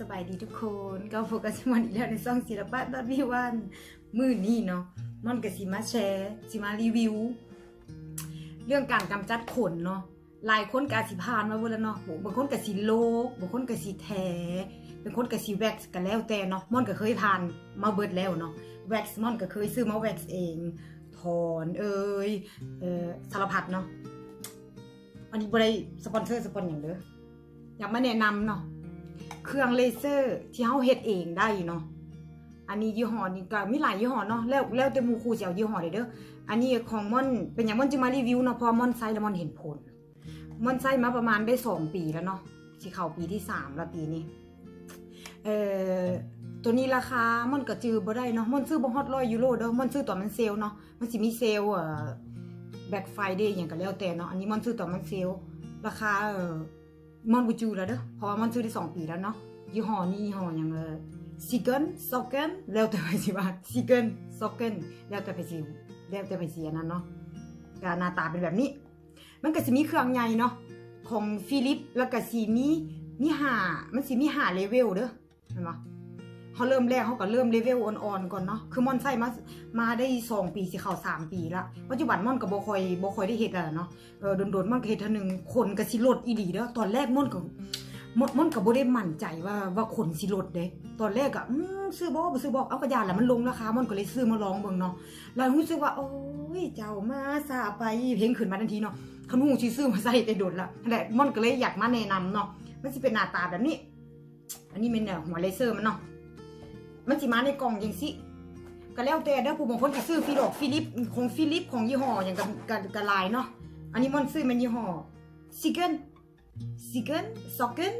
สบายดีทุกคนก็โฟกัสมันอีกแล้วในซ่องศิลปะดอทวิวันมือนี่เนาะมันก็สิมาแชร์สิมารีวิว เรื่องการกำจัดขนเนาะหลายคนกอาสิพานมาเวดแล้วเนาะบางคนก็สิโลกบางคนก็สิแท้บางคนก็สิแว็กซ์กันแล้วแต่เนาะม่อนก็เคยผ่านมาเบิดแล้วเนาะแว็กซ์ม่อนก็เคยซื้อมาแว็กซ์เองถอนเอ่ยเอ่อสารพัดเนาะอันนี้บ่ได้สปอนเซอร์สปอนอย่างเด้ออยากมาแนะนำเนาะ เครื่องเลเซอร์ ที่เฮาเฮ็ดเองได้เนาะ อันนี้ยี่ห้อนี้ก็มีหลายยี่ห้อเนาะ แล้วแล้วแต่มูครูสิเอายี่ห้อเด้อ อันนี้ของม่อนเป็นอย่างม่อนจะมารีวิวเนาะเพอม่อนใช้แล้วม่อนเห็นผล ม่อนใช้มาประมาณได้สองปีแล้วเนาะสิเข้าปีที่สามแล้วปีนี้ เอ่อตัวนี้ราคาม่อนก็จือบ่ได้เนาะม่อนซื้อบ่ฮอด100ยูโรเด้อม่อนซื้อตอนมันเซลเนาะ มันสิมีเซลเอ่อแบ็คไฟเดย์อย่างก็แล้วแต่เนาะ อันนี้ม่อนซื้อตอนมันเซลราคาเอ่อ มอนบูจูแล้วเด้อเพราะว่ามอนซื้อได้สองปีแล้วเนาะยี่ห้อนี้ยี่ห้ออย่างเออซิเกิลซ็อกเกิลแล้วแต่ไปสิว่าซิเกิลซ็อกเกิลแล้วแต่ไปสิแล้วแต่ไปสิอันนั้นเนาะก็หน้าตาเป็นแบบนี้ มันก็สิมีเครื่องใหญ่เนาะของฟิลิปแล้วก็สิมีมีหามันสิมีหาเลเวลเด้อเห็นปะ เขาเริ่มแรกเขาก็เริ่มเลเวลอ่อนๆก่อนเนาะคือม่อนใส่มามาได้สองปีสิเขาสามปีละปัจจุบันม่อนก็บ่ค่อยบคอยได้เฮ็ดแล้วเนาะเออโดนๆม่อนก็เฮ็ดเทื่อหนึงคนก็สิลดอีหลีเด้อตอนแรกม่อนก็มันมันก็บ่ได้มั่นใจว่าว่าขนสิลดเด้ตอนแรกอะอซื้อบ่บ่ซื้อบ่เอากระยานแล้วมันลงราคามันก็เลยซื้อมาลองเบิ่งเนาะแล้วรู้สึกว่าโอ้ยเจ้ามาซาไปเพลงขึ้นมาทันทีเนาะคันฮู้สิซื้อมาใส่แต่โดดละนั่นแหละมันก็เลยอยากมาแนะนำเนาะมันสิเป็นหน้าตาแบบนี้ อันนี้เป็นหัวเลเซอร์มันเนาะ มันสิมาในกล่องจังสิก็แล้วแต่เด้อผู้บางคนก็ซื้อฟิลอกฟิลิปของฟิลิปของยี่ห้ออย่างกับกับกับลายเนาะอันนี้มันซื้อมันยี่ห้อซิเกิลซิเกิลซอกเกิล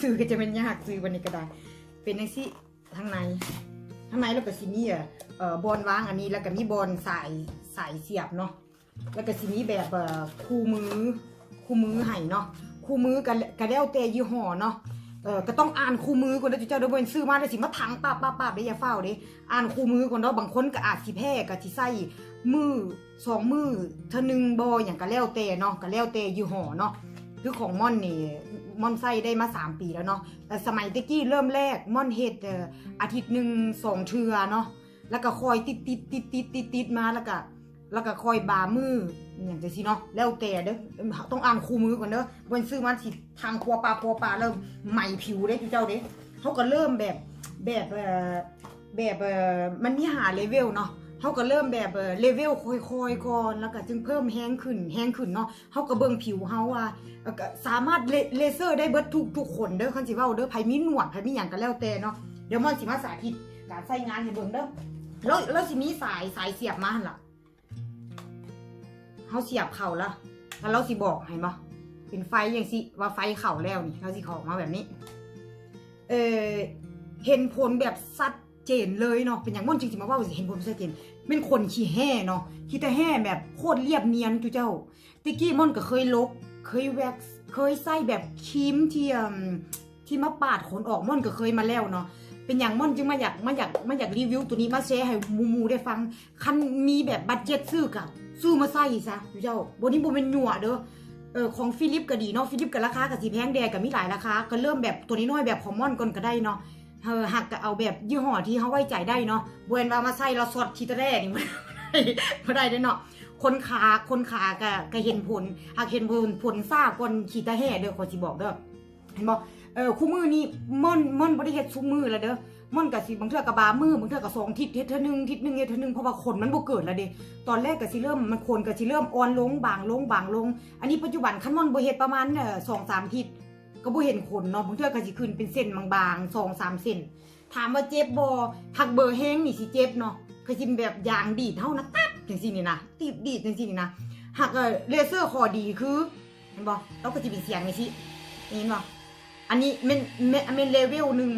ซื้อก็จะเป็นยากซื้อวันนี้ก็ได้ เป็นจังซี่ทางในทางในแล้วก็สิมีอะเอ่อบอลวางอันนี้แล้วก็มีบอลสายสายเสียบเนาะแล้วก็สิมีแบบเออคู่มือคู่มือให้เนาะคู่มือก็ก็แล้วแต่ยี่ห้อเนาะ เออก็ต้องอ่านคู่มือก่อนนะเจ้าเดี๋ยวบ่นซื้อมาได้วสิมาถังป้าป้าป้าได้อย่าเฝ้าเด้อ่านคู่มือก่อนเนาะบางคนก็อาจสิแพ้ก็สิใส่มือสองมือเท่านึงบ่อย่างก็แล้วแต่เนาะก็แล้วแต่ยี่ห้อเนาะคือของม่อนนี่ม่อนใส่ได้มา 3 ปีแล้วเนาะแต่สมัยตะกี้เริ่มแรกม่อนเฮ็ดเอ่ออาทิตย์หนึ่งสองเทือเนาะแล้วก็คอยติดติดติดติดติดติดมาแล้วก็ แล้วก็คอยบามืออย่างจังซี่เนาะแล้วแต่เด้อต้องอ่านคู่มือก่อนเด้อวันซื้อมาสิทางครัวปลาครัวปลาเริ่มใหม่ผิวเด้เจ้าเด้เขาก็เริ่มแบบแบบเออแบบเออมันมีหาเลเวลเนาะเขาก็เริ่มแบบเออเลเวลค่อยๆก่อนแล้วก็จึงเพิ่มแห้งขึ้นแห้งขึ้นเนาะเขาก็เบิ่งผิวเขาว่าสามารถเลเซอร์ได้เบิดทุกทุกคนเด้อคันสิว้าเด้อไผมีหนวดไผมีหยังก็แล้วแต่เนาะเดี๋ยวมันสิมาสาธิตการใช้งานให้เบิ่งเด้อแล้วแล้วสิมีสายสายเสียบมาหั่นล่ะ เขาเสียบเข้าละแล้วเราสิบอกให้บ่เป็นไฟอย่างสิว่าไฟเข้าแล้วนี่เราสิขอมาแบบนี้ เออเห็นผลแบบชัดเจนเลยเนาะเป็นอย่างม่อนจริงๆมาว่าเห็นผลชัดเจนเป็นคนขี้แห่เนาะขี้แต่แห่แบบโคตรเรียบเนียนจุเจ้าติกกี้ม่อนก็เคยลบเคยแว็กซ์เคยใส่แบบครีมที่ที่มาปาดขนออกม่อนก็เคยมาแล้วเนาะเป็นอย่างม่อนจึงมาอยากมาอยากมาอยากรีวิวตัวนี้มาแชร์ให้หมูๆได้ฟังคันมีแบบบัตเจ็ตซื้อกับ ซื้อมาใส่ซะจุเจ้าบนนี้บนเป็นหนัวเด้อเออของฟิลิปก็ดีเนาะฟิลิปกับราคากับสีแพงแดงกับมีหลายราคาก็เริ่มแบบตัวนี้น้อยแบบของม่อนก่อนก็ได้เนาะเออหักก็เอาแบบยี่ห้อที่เขาไว้ใจได้เนาะเวนว่ามาใส่เราสดทีตะแรกนี่ไม่ได้ไม่ได้เด้เนาะคนขาคนขาก็ก็เห็นผลหากเห็นผลผลซ่าก่อนขีตะแห่เด้อขอสิบอกเด้อเห็นบ่ เออคู่มือนี่ม่อนม่อนบ่ได้เฮ็ดซุมือแล้วเด้อม่อนก็สิบางเทื่อก็บามือบางเทื่อก็สองทิศเฮ็ดเทื่อหนึงทิศหนึงเฮ็ดเทื่อหนึงเพราะว่าขนมันบ่เกิดแล้วเด้ตอนแรกก็สิเริ่มมันขนก็สิเริ่มอ่อนลงบางลงบางลง อันนี้ปัจจุบันคันม่อนบ่เฮ็ดประมาณเอ่อ2-3ทิศก็บ่เห็นขนเนาะบางเทื่อก็สิขึ้นเป็นเส้นบางๆสองสามเส้นถามว่าเจ็บบ่หักเบอร์แห้งนี่สิเจ็บเนาะก็สิแบบยางดีดเท่านะตับจังซี่นี่นะตีบดีดจังซี่นี่นะหักเอ่อเลเซอร์ข้อดีคือเห็นบ่เราก็สิเป็นเสียงนี่สิเห็นบ่ อันนี้ม่นม่นแม่นเลเวลหนึ่ง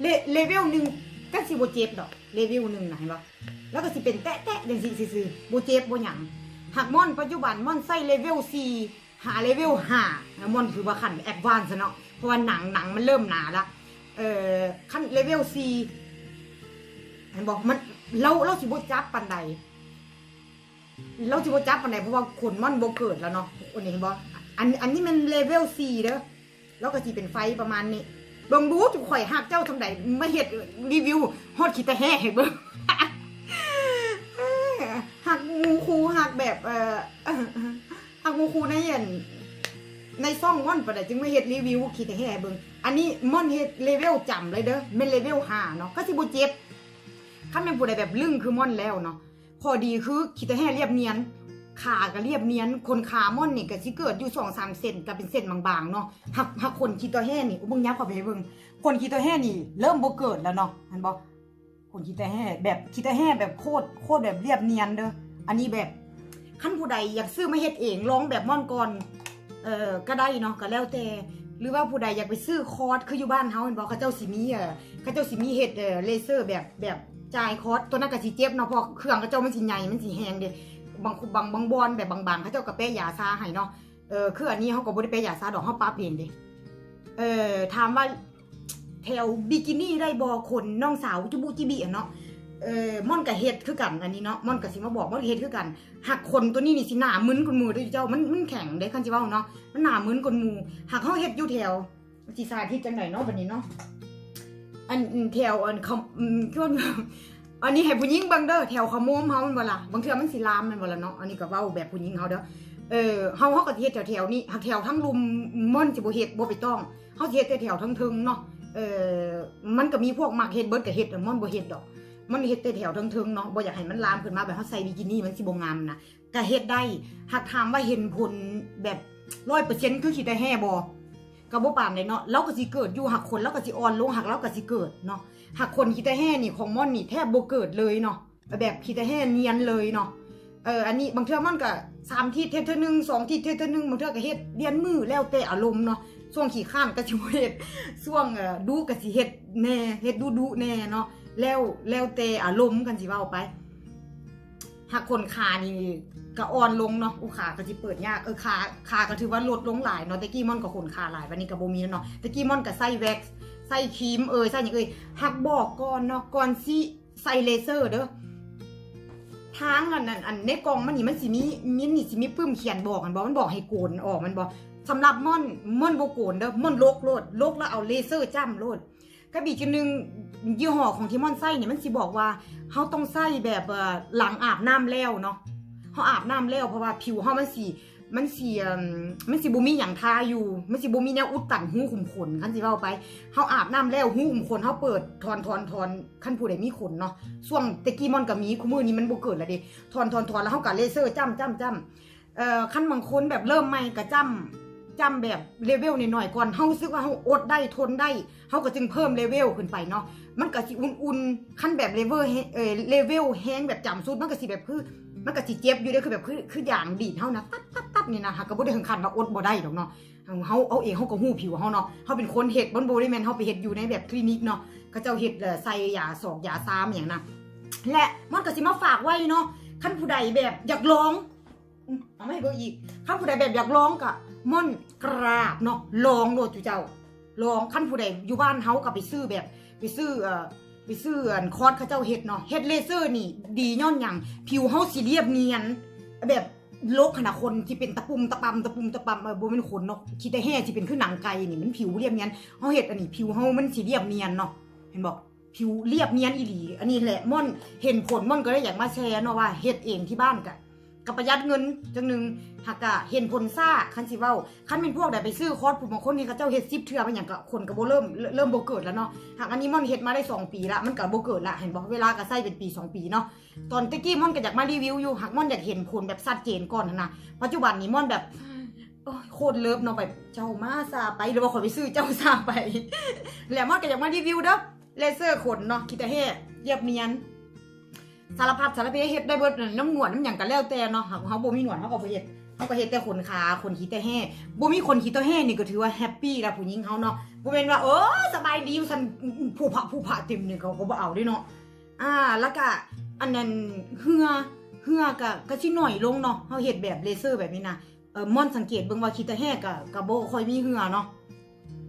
เลเลเวลหนึ่งก็สิบ่เจ็บดอกเลเวลหนึ่งนะเห็นบ่แล้วก็สิเป็นแตะๆจังซี่ซื่อๆบ่เจ็บโบหยังหักม่อนปัจจุบันม่อนใส่เลเวล4หาเลเวลห้าแล้วมันคือว่าขั้นแอดวานซ์เนาะเพราะว่าหนังหนังมันเริ่มหนาละเอ่อขั้นเลเวลสี่เห็นบอกมันเราเราสิบ่จับปันใดเราสิบ่จับปันใดเพราะว่าขนมันโบเกิดแล้วเนาะอันนี้เห็นบ่อันอันนี้มันเลเวลสี่เด้อ แล้วก็สิเป็นไฟประมาณนี้เบิ่งดูจุข่อยหักเจ้าทำไดมาเฮ็ดรีวิวฮอดขี้ตะแห่ให้เบิ่งหักงูคูหักแบบเอ่อหักงูคูในอันในซ่องม่อนปะไดจึงมาเฮ็ดรีวิวขี้ตะแห่เบิ่งอันนี้ม่อนเฮ็ดเลเวลจำเลยเด้อแม่นเลเวล5เนาะก็สิบ่เจ็บคันแม่นผู้ใดแบบลึ่งคือม่อนแล้วเนาะพอดีคือขี้ตะแห่เรียบเนียน ขาก็เรียบเนียนคนขาม่อนนี่ก็สิเกิดอยู่สองสามเซนก็เป็นเส้นบางๆเนาะหักหักคนขี้ตัวแห่นี่อุ้เบิ่งยับเข้าไปให้เบิ่งคนขี้ตัวแห่นี่ เริ่มบ่เกิดแล้วเนาะเห็นบ่คนขี้ตัวแห่แบบขี้ตัวแห่แบบโคตรโคตรแบบเรียบเนียนเด้ออันนี้แบบขั้นผู้ใดอยากซื้อมาเฮ็ดเองลองแบบม่อนก่อนเอ่อก็ได้เนาะก็แล้วแต่หรือว่าผู้ใดอยากไปซื้อคอร์สคืออยู่บ้านเฮาเห็นบ่เขาเจ้าสิมีเอ่อเขาเจ้าสิมีเฮ็ดเอ่อเลเซอร์แบบแบบจ่ายคอร์สตัวนั้นก็สิเจ็บเนาะพราะเครื่องเขาเจ้ามันสิใหญ่มันสิแฮงเด้ บางบางบางบอนแบบบางๆเขาเจ้าก็แปะยาซาให้เนาะเออคืออันนี้เขาก็บ่ได้แปะยาซาดอกเขาปาเองเด้เออถามว่าแถวบิกินี่ได้บ่คนน้องสาวจุบุจิบิอะเนาะเออม่อนกับเฮ็ดคือกันอันนี้เนาะม่อนกับสิมาบอกม่อนกับเฮ็ดคือกันหักคนตัวนี้นี่สิหนามึนคนมือด้อเจ้ามันมันแข็งเด้คันสิเว้าเนาะมันหนามึนคนมู่หักเฮาเฮ็ดอยู่แถวสิสาธิตจังไดเนาะบัดนี้เนาะอันแถวอันเขาคือว่า อันนี้ให้ผู้หญิงเบิ่งเด้อแถวขโมมเฮามันบ่ล่ะบางเทื่อมันสิลามมันบ่ล่ะเนาะอันนี้ก็เว้าแบบผู้หญิงเฮาเด้อเออเฮาเฮาก็สิเฮ็ดแถวๆนี้หักแถวทั้งลุมม่อนสิบ่เฮ็ดบ่ไปต้องเฮาเฮ็ดแต่แถวทั้งเทึงเนาะเออมันก็มีพวกมักเฮ็ดเบิดก็เฮ็ดม่อนบ่เฮ็ดดอก มันเฮ็ดแต่แถวทั้งเทึงเนาะบ่อยากให้มันลามขึ้นมาแบบเฮาใส่บิกินี่มันสิบ่งามนะก็เฮ็ดได้หากถามว่าเห็นผลแบบ100%คือคิดได้แฮ่บ่ ก็บ่ปานใดเนาะเราก็สิเกิดอยู่หักคนเราก็สิอ่อนลงหักเราก็สิเกิดเนาะหากคนคิดแต่แห่นี่ของม่อนนี่แทบโบเกิดเลยเนาะแบบคิดแต่แห่เนียนเลยเนาะเอออันนี้บางเทื่อม่อนก็สามทีเทศเทื่อหนึงสองทีเทศเทื่อหนึงบางเทื่อก็เฮ็ดเรียนมือแล้วแต่อารมณ์เนาะช่วงขี้ข้านก็สิเฮ็ดช่วงดูก็สิเฮ็ดแน่เฮ็ดดูดูแน่เนาะแล้วแล้วแต่อารมณ์กันสิเว้าไปหากคนขานี่ ก็อ่อนลงเนาะอุขาก็สิเปิดยากเออขาขาก็ถือว่าลดลงหลายเนาะต่กี้มอนก็ขนขาหลายวันนี้ก็บ่มีแล้วเนาะต่กี้มอนก็ใส่แว็กซ์ใส่ครีมเอยใส่หยังเอยหักบอกก่อนเนาะก่อนสิใส่เลเซอร์เด้อทางอันนั้นอันในกองมันนี่มันสิมีมีนี่สิมีปึ้มเขียนบอกกันบอกมันบอกให้โกนออกมันบอกสำหรับม่อนม่อนบ่โกนเด้อม่อนลกโลดลกแล้วเอาเลเซอร์จ้ำโลดกระบี่จุดหนึงยี่ห้อของที่ม่อนใส่เนี่ยมันสิบอกว่าเฮาต้องใส่แบบหลังอาบน้ำแล้วเนาะ เฮาอาบน้ำแล้วเพราะว่าผิวเฮามันสิมันสิเอิ่มมันสิบ่มีหยังทาอยู่ มันสิบ่มีแนวอุดตันหูขุมขนคันสิเว้าไปเฮาอาบน้ำแล้วหูขุมขนเฮาเปิดถอนถอนถอนคันผู้ใดมีขนเนาะช่วงตะกี้มันก็มีคุมื้อนี้มันบ่เกิดแล้วเด้ถอนถอนถอนแล้วเฮาก็เลเซอร์จ้ำจ้ำจ้ำเอ่อคันบางคนแบบเริ่มใหม่ก็จ้ำจ้ำแบบเลเวลน้อยๆก่อนเฮารู้สึกว่าเฮาอดได้ทนได้เฮาก็จึงเพิ่มเลเวลขึ้นไปเนาะมันก็สิอุ่นๆคันแบบเลเวลเอ่อเลเวลแฮงแบบจ้ำสุดมันก็สิแบบคือ มันก็สิเจ็บอยู่เด้อคือแบบคือคืออย่างดีดเฮานะตับตับตับนี่นะฮะก็บ่ได้ถึงขั้นว่าอดบ่ได้ดอกเนาะเฮาเอาเองเฮาก็ฮู้ผิวเฮาเนาะเฮาเป็นคนเฮ็ดบ่บ่ได้แม่นเฮาไปเฮ็ดอยู่ในแบบคลินิกเนาะเขาเจ้าเฮ็ดเออใส่ยาสอกยาซามอย่างนะและมันก็สิมาฝากไว้เนาะคันผู้ใดแบบอยากลองเอาไมาให้เบิ่งอีกคันผู้ใดแบบอยากลองก็ม่อนกราบเนาะลองโลดจุเจ้าลองคันผู้ใดอยู่บ้านเฮาก็ไปซื้อแบบไปซื้อเอ่อ ไปซื้ออันคอร์สเขาเจ้าเฮ็ดเนาะเฮ็ดเลเซอร์นี่ ดีย้อนอย่างผิวเฮาสิเรียบเนียน แบบโลกขนาดคนที่เป็นตะปุ่มตะปำตะปุ่มตะปำเออบ่เป็นขนเนาะคิดได้แห่ที่เป็นคือหนังไก่นี่มันผิวเรียบเนียนเฮาเฮ็ดอันนี้ผิวเฮามันสิเรียบเนียนเนาะเห็นบอกผิวเรียบเนียนอีหลี อันนี้แหละม่อนเห็นผลม่อนก็เลยอยากมาแชร์เนาะว่าเฮ็ดเองที่บ้านกะ กับประหยัดเงินจังหนึ่งหากะเห็นผลซ่าคันสิเว้าคันเป็นพวกได้ไปซื้อคอร์สผู้บางคนนี่เขาเจ้าเฮ็ด10เทื่อมันหยังก็คนก็บ่เริ่มเริ่มโบเกิดแล้วเนาะหากอันนี้ม่อนเฮ็ดมาได้ 2 ปีละมันก็บ่เกิดละเห็นบอกเวลาก็ใส่เป็นปี 2 ปีเนาะตอนตะกี้ม่อนก็อยากมารีวิวอยู่หากมอนอยากเห็นผลแบบชัดเจนก่อนนะปัจจุบันนี้ม่อนแบบโคตรเลิฟเนาะแบบเจ้ามาซาไปหรือว่าขอไปซื้อเจ้าซาไปแล้วม่อนก็อยากมารีวิวเด้อเลเซอร์ขนเนาะคิดแต่เฮ็ดเรียบเนียน สารพัดสารเพเฮ็ดได้เบิดน้ำหนวดน้ำหยังก็แล้วแต่เนาะหากเฮาบ่มีหนวดเฮาก็บ่เฮ็ดเฮาก็เฮ็ดแต่ขนขาขนขี้แต่แห่บ่มีขนขี้แต่แห่นี่ก็ถือว่าแฮปปี้แล้วผู้หญิงเฮาเนาะบ่เป็นว่าเออสบายดีฉันผู้ผาผู้ผาเต็มนี่เขาก็บ่เอาด้เนาะอ่าแล้วก็อันนั้นเหือเหือก็ก็สิน้อยลงเนาะเฮาเฮ็ดแบบเลเซอร์แบบนี้นะเออม่อนสังเกตเบิ่งว่าคิดแต่แฮก็ก็บ่ค่อยมีเหือเนาะ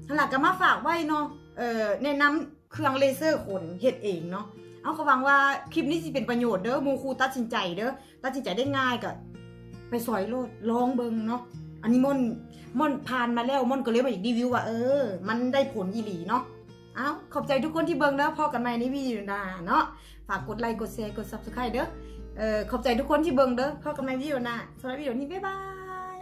นั่นล่ะก็มาฝากไว้เนาะเอ่อแนะนำเครื่องเลเซอร์ขนเฮ็ดเองเนาะ เอาก็หวังว่าคลิปนี้สิเป็นประโยชน์เด้อมูครูตัดสินใจเด้อตัดสินใจได้ง่ายก็ไปสอยโลดลองเบิงเนาะอันนี้ม่อนม่อนผ่านมาแล้วม่อนก็เลยมาอีกรีวิวว่าเออ มันได้ผลอีหลีเนาะเอาขอบใจทุกคนที่เบิงเด้อพอกันใหม่ในวิดีโอหน้าเนาะฝากกดไลค์กดแชร์กด Subscribe เด้อเออขอบใจทุกคนที่เบิงเด้อพอกันใหม่วิดีโอหน้าสำหรับวิดีโอนี้บ๊ายบาย